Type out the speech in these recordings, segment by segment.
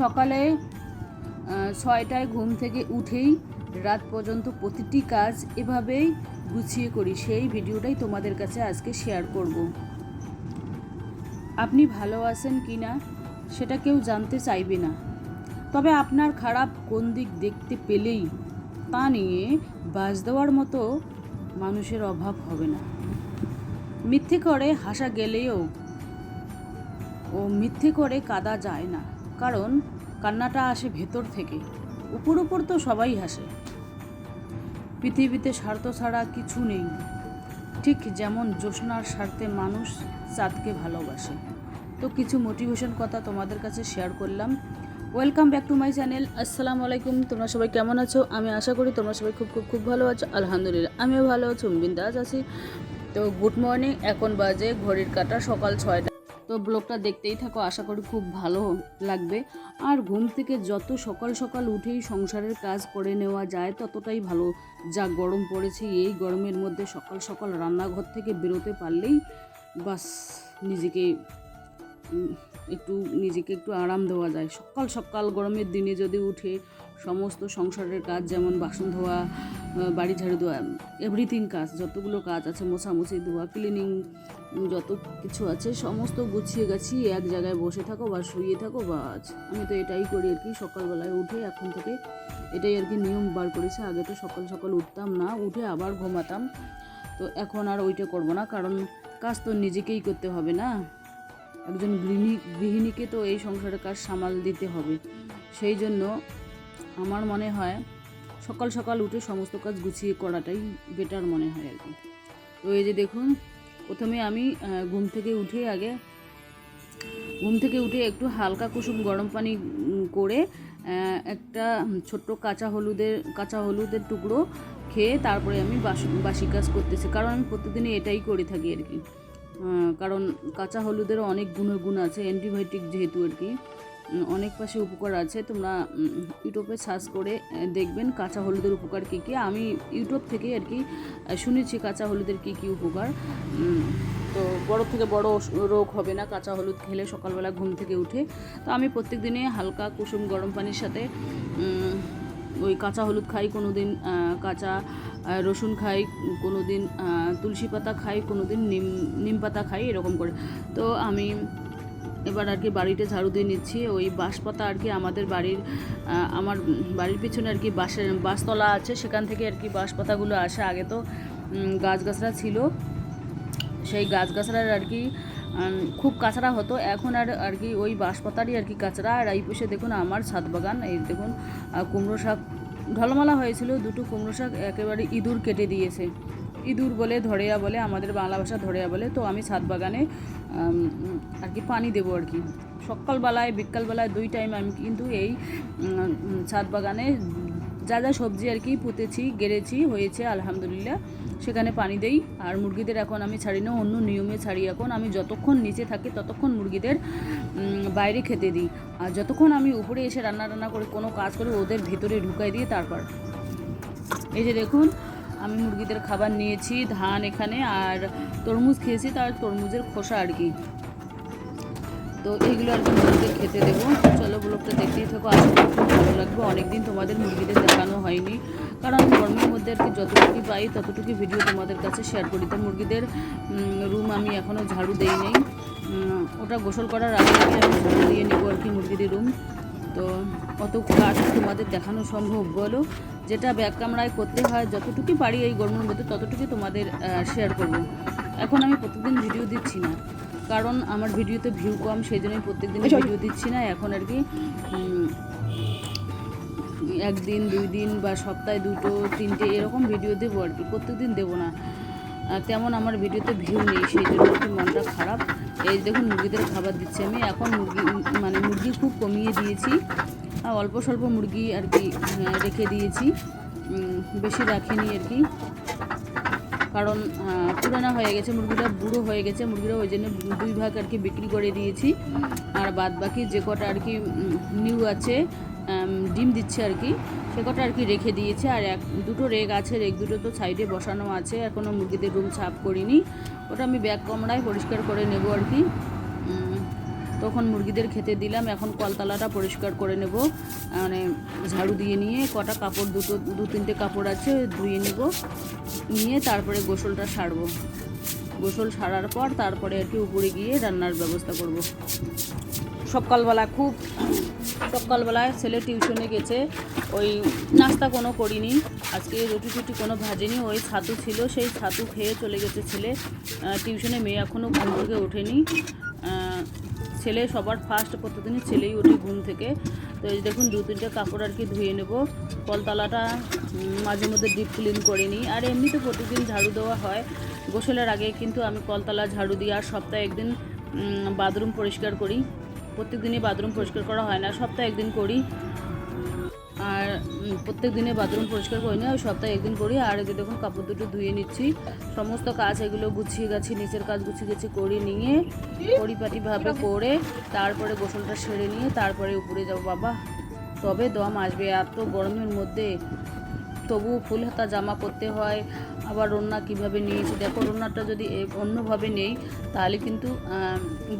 সকালে ছয়টায় ঘুম থেকে উঠেই রাত পর্যন্ত প্রতিটি কাজ এভাবেই গুছিয়ে করি। সেই ভিডিওটাই তোমাদের কাছে আজকে শেয়ার করব। আপনি ভালো আছেন কি না, সেটা কেউ জানতে চাইবে না। তবে আপনার খারাপ কোন দিক দেখতে পেলেই তা নিয়ে বাস দেওয়ার মতো মানুষের অভাব হবে না। মিথ্যে করে হাসা গেলেও ও মিথ্যে করে কাদা যায় না। কারণ কান্নাটা আসে ভেতর থেকে। উপর উপর তো সবাই হাসে। পৃথিবীতে স্বার্থ ছাড়া কিছু নেই। ঠিক যেমন জ্যোৎস্নার স্বার্থে মানুষ চাঁদকে ভালোবাসে। তো কিছু মোটিভেশন কথা তোমাদের কাছে শেয়ার করলাম। Welcome back to my channel আসসালামু আলাইকুম তোমরা সবাই কেমন আছো? আমি আশা করি তোমরা সবাই খুব খুব খুব ভালো আছো। আলহামদুলিল্লাহ, আমিও ভালো আছি বিন্দাস আছি। তো গুড মর্নিং এখন বাজে ঘড়ির কাটা, সকাল ছয়টা। তো ব্লগটা দেখতেই থাকো, আশা করি খুব ভালো লাগবে। আর ঘুম থেকে যত সকাল সকাল উঠেই সংসারের কাজ করে নেওয়া যায়, ততটাই ভালো। যা গরম পড়েছে, এই গরমের মধ্যে সকাল সকাল রান্নাঘর থেকে বেরোতে পারলেই বাস, নিজেকে একটু নিজেকে একটু আরাম দেওয়া যায়। সকাল সকাল গরমের দিনে যদি উঠে সমস্ত সংসারের কাজ যেমন বাসন ধোয়া বাড়ি ঝাড়ু দেওয়া এভরিথিং কাজ, যতগুলো কাজ আছে, মোছামুছি, ধোয়া ক্লিনিং যত কিছু আছে, সমস্ত গুছিয়ে গেছি, এক জায়গায় বসে থাকো বা শুয়ে থাকো বা আমি তো এটাই করি আর কি, সকালবেলায় উঠে এখন থেকে এটাই আর কি নিয়ম বার করেছে। আগে তো সকাল সকাল উঠতাম না, উঠে আবার ঘুমাতাম। তো এখন আর ওইটা করব না, কারণ কাজ তো নিজেকেই করতে হবে না। একজন গৃহিণী, গৃহিণীকে তো এই সংসারের কাজ সামাল দিতে হবে। সেই জন্য আমার মনে হয় সকাল সকাল উঠে সমস্ত কাজ গুছিয়ে করাটাই বেটার মনে হয় আর কি। তো এই যে দেখুন, প্রথমে আমি ঘুম থেকে উঠে আগে, ঘুম থেকে উঠে একটু হালকা কুসুম গরম পানি করে একটা ছোট্ট কাঁচা হলুদের কাঁচা হলুদের টুকরো খেয়ে তারপরে আমি বাসি কাজ করতেছি। কারণ আমি প্রতিদিনই এটাই করে থাকি আর কি। কারণ কাঁচা হলুদেরও অনেক গুণগুণ আছে অ্যান্টিবায়োটিক যেহেতু আর কি। অনেক পাশে উপকার আছে। তোমরা ইউটিউবে সার্চ করে দেখবেন কাঁচা হলুদের উপকার কী কী। আমি ইউটিউব থেকে আর কি শুনেছি কাঁচা হলুদের কী কী উপকার। তো বড় থেকে বড় রোগ হবে না, কাঁচা হলুদ খেলে সকালবেলা ঘুম থেকে উঠে। তো আমি প্রত্যেক দিনে হালকা কুসুম গরম পানির সাথে ওই কাঁচা হলুদ খাই কোনো দিন কাঁচা রসুন খাই কোনো দিন তুলসী পাতা খাই কোনো দিন নিম নিম পাতা খাই, এরকম করে। তো আমি এবার আর কি বাড়িতে ঝাড়ু দিয়ে নিচ্ছি। ওই বাঁশপাতা আর কি আমাদের বাড়ির আমার বাড়ির পিছনে আর কি বাঁশের বাঁশতলা আছে। সেখান থেকে আর কি বাঁশপাতাগুলো আসে। আগে তো উম, গাছগাছরা ছিল। সেই গাছগাছড়ার আর কি খুব কাঁচরা হতো। এখন আর আর কি ওই বাঁশপাতারই আর কি কাঁচরা। আর এই পাশে দেখুন আমার ছাদ বাগান। এই দেখুন কুমড়ো শাক ঢলমালা হয়েছিল। দুটো কুমড়ো শাক একেবারে ইঁদুর কেটে দিয়েছে। ইঁদুর বলে ধরেয়া বলে আমাদের বাংলা ভাষা ধরেয়া বলে। তো আমি ছাদ বাগানে আর কি পানি দেবো আর কি। সকালবেলায়, বিকালবেলায় দুই টাইম আমি কিন্তু এই ছাদ বাগানে যা যা সবজি আর কি পুঁতেছি, গেড়েছি, হয়েছে, আলহামদুলিল্লাহ, সেখানে পানি দেই। আর মুরগিদের এখন আমি ছাড়ি না, অন্য নিয়মে ছাড়ি এখন। আমি যতক্ষণ নিচে থাকি, ততক্ষণ মুরগিদের বাইরে খেতে দিই। আর যতক্ষণ আমি উপরে এসে রান্না রান্না করে কোনো কাজ করে ওদের ভেতরে ঢুকাই দিয়ে তারপর। এই যে দেখুন আমি মুরগিদের খাবার নিয়েছি, ধান এখানে আর তরমুজ খেয়েছি, তার তরমুজের খোসা আর কি। তো এইগুলো আর কি মুরগিদের খেতে দেবো। চলো ব্লগটা দেখতেই থাকো, আশা খুব ভালো লাগবে। অনেকদিন তোমাদের মুরগিদের দেখানো হয়নি, কারণ গরমের মধ্যে আর কি যতটুকু পাই ততটুকু ভিডিও তোমাদের কাছে শেয়ার করি। তো মুরগিদের রুম আমি এখনও ঝাড়ু দেই নেই। ওটা গোসল করার আগে আগে আমি ঝাড়ু দিয়ে নেব আর কি মুরগিদের রুম তো অত কাজ তোমাদের দেখানো সম্ভব বলো? যেটা ব্যাক ক্যামেরায় করতে হয় যতটুকু পারি এই গরমের মধ্যে ততটুকু তোমাদের শেয়ার করব। এখন আমি প্রতিদিন ভিডিও দিচ্ছি না। কারণ আমার ভিডিওতে ভিউ কম সেই জন্য আমি প্রত্যেকদিন ভিডিও দিচ্ছি না। এখন আর কি একদিন দুই দিন বা সপ্তাহে দুটো তিনটে এরকম ভিডিও দেবো আর কি। প্রত্যেকদিন দেবো না। আর তেমন আমার ভিডিওতে ভিউ নেই সেই জন্য আর কি মনটা খারাপ। এই দেখুন মুরগিদের খাবার দিচ্ছি আমি। এখন মুরগি মানে মুরগি খুব কমিয়ে দিয়েছি। অল্প স্বল্প মুরগি আর কি রেখে দিয়েছি। বেশি রাখিনি আর কি। কারণ পুরানো হয়ে গেছে, মুরগিটা বুড়ো হয়ে গেছে, মুরগিটা ওই জন্য দুই ভাগ আর কি বিক্রি করে দিয়েছি। আর বাদ বাকি যে কটা আর কি নিউ আছে ডিম দিচ্ছে আর কি, সে কটা আর কি রেখে দিয়েছে। আর এক, দুটো রেগ আছে রেগ দুটো তো সাইডে বসানো আছে এখনও মুরগিদের রুম ছাপ করিনি। ওটা আমি ব্যাগ কামড়ায় পরিষ্কার করে নেব আর কি। তখন মুরগিদের খেতে দিলাম। এখন কলতলাটা পরিষ্কার করে নেব। মানে ঝাড়ু দিয়ে নিয়ে কটা কাপড়, দুটো, দু তিনটে কাপড় আছে, ধুয়ে নেব, নিয়ে তারপরে গোসলটা সারবো। গোসল সারার পর তারপরে কি উপরে গিয়ে রান্নার ব্যবস্থা করব। সকালবেলা খুব, সকালবেলায় ছেলে টিউশনে গেছে। ওই নাস্তা কোনো করিনি। আজকে রুটি টুটি কোনো ভাজেনি। ওই ছাতু ছিল, সেই ছাতু খেয়ে চলে গেছে ছেলে। টিউশনে মেয়ে এখনও ঘুম থেকে ওঠেনি। ছেলে সবার ফার্স্ট প্রতিদিনই ছেলেই ওঠে ঘুম থেকে। তো এই দেখুন, দু তিনটে কাপড় আর কি ধুয়ে নেব। কলতলাটা মাঝে মধ্যে ডিপ ক্লিন করে নিই। আর এমনিতে প্রতিদিন ঝাড়ু দেওয়া হয়। গোসলের আগে কিন্তু আমি কলতলা ঝাড়ু দিই আর সপ্তাহে একদিন বাথরুম পরিষ্কার করি। প্রত্যেকদিনই বাথরুম পরিষ্কার করা হয় না, সপ্তাহে একদিন করি। আর প্রত্যেক দিনে বাথরুম পরিষ্কার করি না ওই সপ্তাহে একদিন করি। আর এই যে দেখুন, কাপড় দুটো ধুয়ে নিচ্ছি। সমস্ত কাজ এগুলো গুছিয়ে গেছি, নিচের কাজ গুছিয়ে গেছি, করে নিয়ে, পরিপাটিভাবে করে, তারপরে গোসলটা সেরে নিয়ে, তারপরে উপরে যাব। বাবা, তবে দম আসবে। এত গরমের মধ্যে তবু ফুল হাতা জামা পরতে হয় আবার রন্না কীভাবে নিয়েছি? দেখো, রন্নাটা যদি অন্যভাবে নেই, তাহলে কিন্তু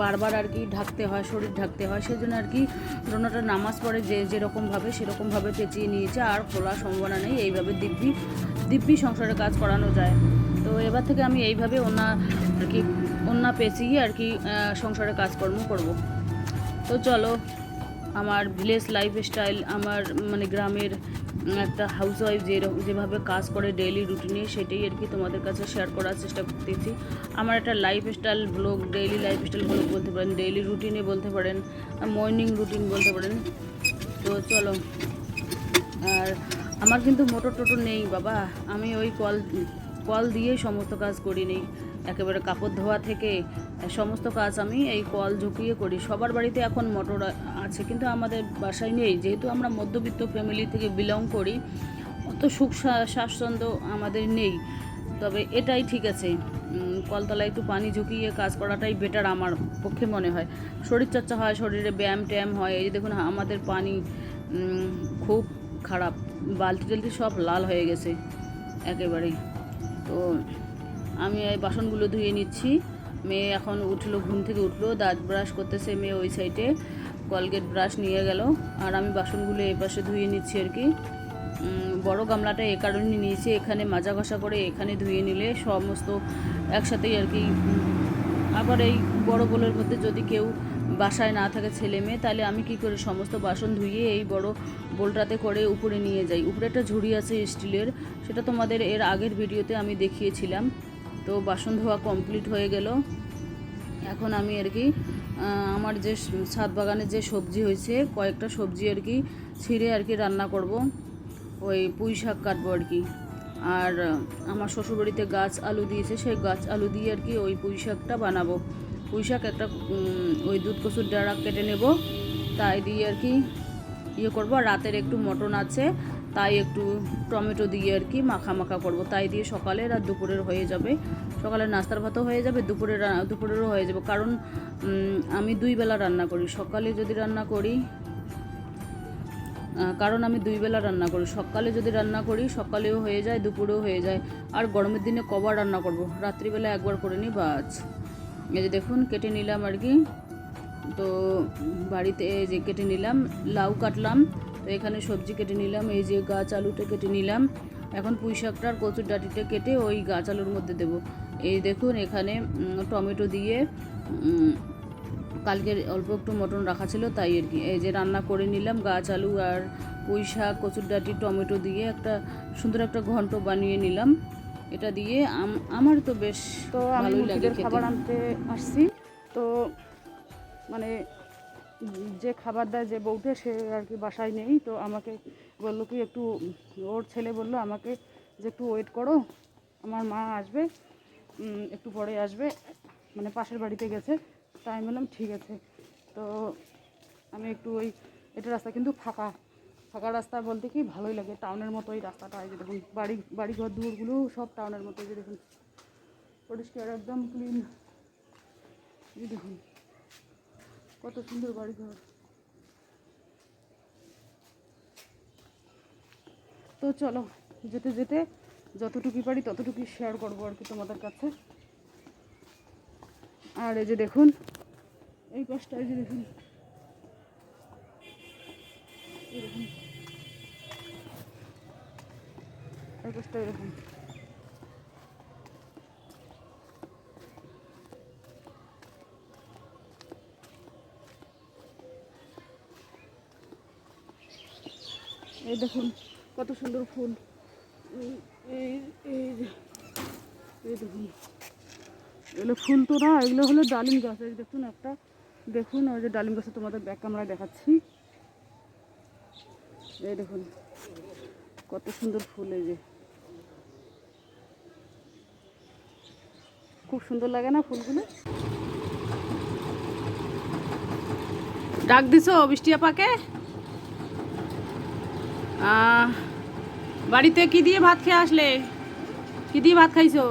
বারবার আর কি ঢাকতে হয়, শরীর ঢাকতে হয়। সেজন্য আর কি রন্নাটা নামাজ পড়ে যে যেরকমভাবে সেরকমভাবে পেঁচিয়ে নিয়েছে, আর খোলার সম্ভাবনা নেই। এইভাবে দিব্যি দিব্যি সংসারে কাজ করানো যায়। তো এবার থেকে আমি এইভাবে ওনা, আর কি, ওনা পেঁচিয়ে আর কি সংসারে কাজকর্ম করব। তো চলো, আমার ভিলেজ লাইফস্টাইল আমার মানে গ্রামের একটা হাউস ওয়াইফ যে যেভাবে কাজ করে ডেইলি রুটিনে সেটাই আর কি তোমাদের কাছে শেয়ার করার চেষ্টা করতেছি। আমার একটা lifestyle blog daily lifestyle blog বলতে পারেন ডেইলি রুটিনে বলতে পারেন মর্নিং রুটিন বলতে পারেন। তো চলো, আর আমার কিন্তু মোটর টোটর নেই, বাবা। আমি ওই কল কল দিয়েই সমস্ত কাজ করি নেই। একেবারে কাপড় ধোয়া থেকে সমস্ত কাজ আমি এই কল ঝুঁকিয়ে করি। সবার বাড়িতে এখন মোটর আছে, কিন্তু আমাদের বাসায় নেই। যেহেতু আমরা মধ্যবিত্ত ফ্যামিলি থেকে বিলং করি, অত সুখ স্বা- স্বাচ্ছন্দ্য আমাদের নেই। তবে এটাই ঠিক আছে। কলতলায় একটু পানি ঝুঁকিয়ে কাজ করাটাই বেটার আমার পক্ষে মনে হয়। শরীরচর্চা হয়, শরীরে ব্যায়াম ট্যায়াম হয়, এই যে দেখুন আমাদের পানি খুব খারাপ। বালতি টালতি সব লাল হয়ে গেছে, একেবারেই। তো আমি এই বাসনগুলো ধুয়ে নিচ্ছি। মেয়ে এখন উঠল, ঘুম থেকে উঠল, দাঁত ব্রাশ করতেছে মেয়ে ওই সাইডে। কলগেট ব্রাশ নিয়ে গেল, আর আমি বাসনগুলো এই পাশে ধুয়ে নিচ্ছি আর কি। বড় গামলাটা এ কারণে নিয়েছি, এখানে মাজা ঘষা করে এখানে ধুয়ে নিলে সমস্ত একসাথেই আর কি। আবার এই বড় বোলের মধ্যে যদি কেউ বাসায় না থাকে ছেলে মেয়ে, তাহলে আমি কি করে সমস্ত বাসন ধুয়ে এই বড় বোলটাতে করে উপরে নিয়ে যাই? উপরে একটা ঝুড়ি আছে স্টিলের, সেটা তোমাদের এর আগের ভিডিওতে আমি দেখিয়েছিলাম। তো বাসন ধোয়া কমপ্লিট হয়ে গেল। এখন আমি আর কি আমার যে ছাদ বাগানে যে সবজি হয়েছে, কয়েকটা সবজি আর কি ছিঁড়ে আর কি রান্না করব। ওই পুঁই শাক কাটবো আর কি। আর আমার শ্বশুরবাড়িতে গাছ আলু দিয়েছে, সেই গাছ আলু দিয়ে আর কি ওই পুঁই শাকটা বানাবো। পুঁই শাক একটা ওই দুধ কচুর ডাঁড়া কেটে নেব, তাই দিয়ে আর কি ইয়ে করব। রাতের একটু মটন আছে তাই একটু টমেটো দিয়ে আর কি মাখা মাখা করব। তাই দিয়ে সকালের আর দুপুরের হয়ে যাবে। সকালে নাস্তার ভাতও হয়ে যাবে দুপুরের দুপুরেরও হয়ে যাবে। কারণ আমি দুই বেলা রান্না করি। সকালে যদি রান্না করি কারণ আমি দুই বেলা রান্না করি। সকালে যদি রান্না করি, সকালেও হয়ে যায়, দুপুরেও হয়ে যায়। আর গরমের দিনে কবার রান্না করব। রাত্রিবেলা একবার করে নিই বাজ এই যে দেখুন, কেটে নিলাম আর কি। তো, বাড়িতে যে কেটে নিলাম, লাউ কাটলাম। তো এখানে সবজি কেটে নিলাম এই যে গাছ আলুটা কেটে নিলাম। এখন পুঁই শাকটা আর কচুর ডাঁটিটা কেটে ওই গাছ আলুর মধ্যে দেবো। এই দেখুন এখানে টমেটো দিয়ে কালকের অল্প একটু মটন রাখা ছিল তাই আর কি। এই যে রান্না করে নিলাম গাছ আলু আর পুঁই শাক কচুর ডাঁটি টমেটো দিয়ে একটা সুন্দর একটা ঘন্ট বানিয়ে নিলাম। এটা দিয়ে আম- আমার তো বেশ তো আমি। খাবার আনতে আসছি। তো মানে যে খাবার দেয় যে বউটা সে আর কি বাসায় নেই। তো আমাকে বলল কি, একটু ওর ছেলে বলল, আমাকে যে একটু ওয়েট করো, আমার মা আসবে একটু পরে আসবে মানে পাশের বাড়িতে গেছে। তাই আমি বললাম, ঠিক আছে। তো আমি একটু ওই, এটা রাস্তা কিন্তু ফাঁকা। ফাঁকা রাস্তা বলতে কি, ভালোই লাগে। টাউনের মতো এই রাস্তাটা যে দেখুন, বাড়ি বাড়ি ঘর দুয়ারগুলো সব টাউনের মতো যে দেখুন। পরিষ্কার, একদম ক্লিন দেখুন। কত সুন্দর বাড়ি ঘর। তো চলো, যেতে যেতে যতটুকু পারি ততটুকুই শেয়ার করব আর কি তোমাদের কাছে। আর এই যে দেখুন, এই গাছটা এই যে দেখুন। এই গাছটা এরকম এই দেখুন, কত সুন্দর ফুল। এই, এই- এই দেখুন। এগুলো ফুল তো না, এগুলো হলো ডালিম গাছ। এই দেখুন একটা, দেখুন, ওই যে ডালিম গাছে তোমাদের ব্যাক ক্যামেরায় দেখাচ্ছি। এই দেখুন, কত সুন্দর ফুল এই যে। খুব সুন্দর লাগে না ফুলগুলো? ডাক দিছো বৃষ্টি আপাকে? বাড়িতে কি দিয়ে ভাত খেয়ে আসলে? কি দিয়ে ভাত খাইছো?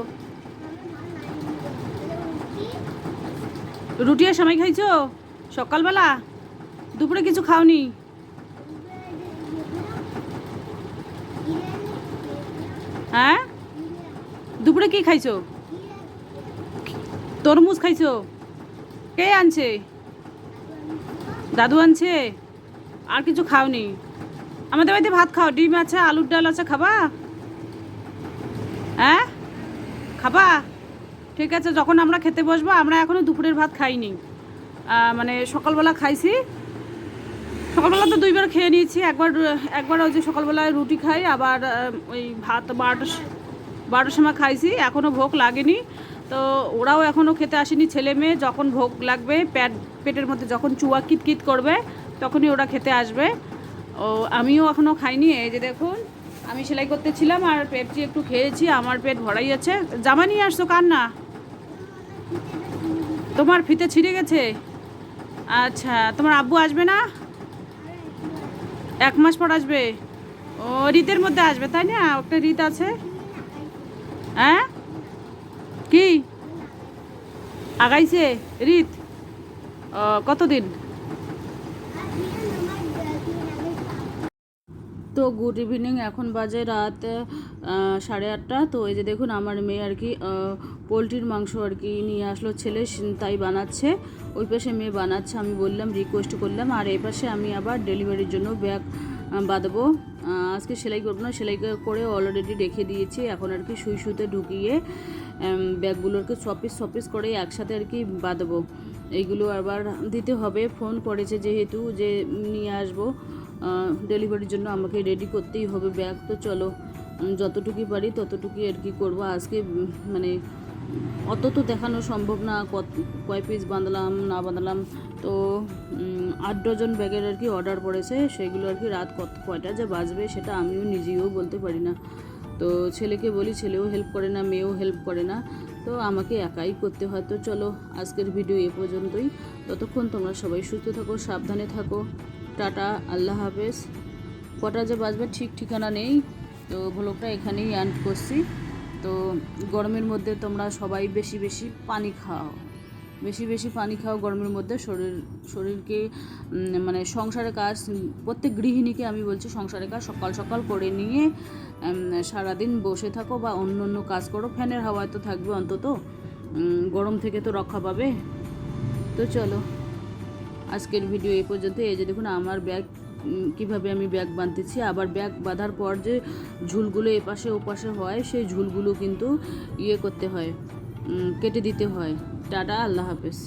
রুটি আর সময় খাইছো? সকালবেলা? দুপুরে কিছু খাওনি? হ্যাঁ? দুপুরে কি খাইছো? তরমুজ খাইছো? কে আনছে? দাদু আনছে? আর কিছু খাওনি? আমাদের বাড়িতে ভাত খাও। ডিম আছে, আলুর ডাল আছে, খাবা? হ্যাঁ? খাবা? ঠিক আছে, যখন আমরা খেতে বসবো, আমরা এখনও দুপুরের ভাত খাইনি। মানে সকালবেলা খাইছি। সকালবেলা তো দুইবার খেয়ে নিয়েছি, একবার একবার ওই যে সকালবেলায় রুটি খাই, আবার ওই ভাত বারোটার বারোটার সময় খাইছি এখনও ভোগ লাগেনি। তো ওরাও এখনও খেতে আসেনি, ছেলে মেয়ে, যখন ভোগ লাগবে, প্যাট, পেটের মধ্যে যখন চুয়া কিতকিত করবে, তখনই ওরা খেতে আসবে। ও, আমিও এখনও খাইনি, এই যে দেখুন, আমি সেলাই করতেছিলাম আর পেপচি একটু খেয়েছি, আমার পেট ভরাই আছে জামা নিয়ে আসছো কার না? তোমার ফিতে ছিঁড়ে গেছে? আচ্ছা তোমার আব্বু আসবে না? এক মাস পর আসবে। ও, রীতের মধ্যে আসবে, তাই না? একটা রীত আছে? হ্যাঁ? কি? আগাইছে? রীত? কতদিন? তো গুড ইভিনিং এখন বাজে রাত সাড়ে আটটা। তো এই যে দেখুন, আমার মেয়ে আর কি পোলট্রির মাংস আর কি নিয়ে আসলো ছেলে তাই বানাচ্ছে। ওই পাশে মেয়ে বানাচ্ছে, আমি বললাম রিকোয়েস্ট করলাম, আর এই পাশে আমি আবার ডেলিভারির জন্য ব্যাগ বাঁধবো। আজকে সেলাই করব না, সেলাই করে অলরেডি রেখে দিয়েছি। এখন আর কি সুই সুতে ঢুকিয়ে ব্যাগগুলোকে সপিস সপিস করে একসাথে আর কি বাঁধবো। এইগুলো আবার দিতে হবে। ফোন করেছে যেহেতু যে নিয়ে আসব। ডেলিভারির জন্য আমাকে রেডি করতেই হবে। ব্যাগ তো চলো যতটুকুই পারি ততটুকুই আর কি করব। আজকে মানে অত তো দেখানো সম্ভব না কয় পিস বাঁধলাম, না বাঁধলাম। তো আট ডজন ব্যাগের আর কি অর্ডার পড়েছে, সেগুলো আর কি রাত কত, কয়টা যে বাজবে সেটা আমিও নিজেও বলতে পারি না। তো ছেলেকে বলি, ছেলেও হেল্প করে না, মেয়েও হেল্প করে না। তো আমাকে একাই করতে হয়। তো চলো, আজকের ভিডিও এ পর্যন্তই। ততক্ষণ তোমরা সবাই সুস্থ থাকো, সাবধানে থাকো। টাটা, আল্লাহ হাফেজ। কটা যে বাজবে ঠিক ঠিকানা নেই, তো ভ্লগটা এখানেই অ্যান্ড করছি। তো গরমের মধ্যে তোমরা সবাই বেশি বেশি পানি খাও। বেশি বেশি পানি খাও গরমের মধ্যে, শরীর, শরীরকে মানে সংসারের কাজ, প্রত্যেক গৃহিণীকে আমি বলছি সংসারের কাজ সকাল সকাল করে নিয়ে সারাদিন বসে থাকো বা অন্য অন্য কাজ করো। ফ্যানের হাওয়ায় তো থাকবে অন্তত গরম থেকে তো রক্ষা পাবে। তো চলো। আজকের ভিডিও এই পর্যন্ত এই যে দেখুন, আমার ব্যাগ কীভাবে আমি ব্যাগ বাঁধতেছি। আবার ব্যাগ বাঁধার পর যে ঝুলগুলো এপাশে ওপাশে হয়, সেই ঝুলগুলো কিন্তু ইয়ে করতে হয় কেটে দিতে হয়। টাটা, আল্লাহ হাফেজ।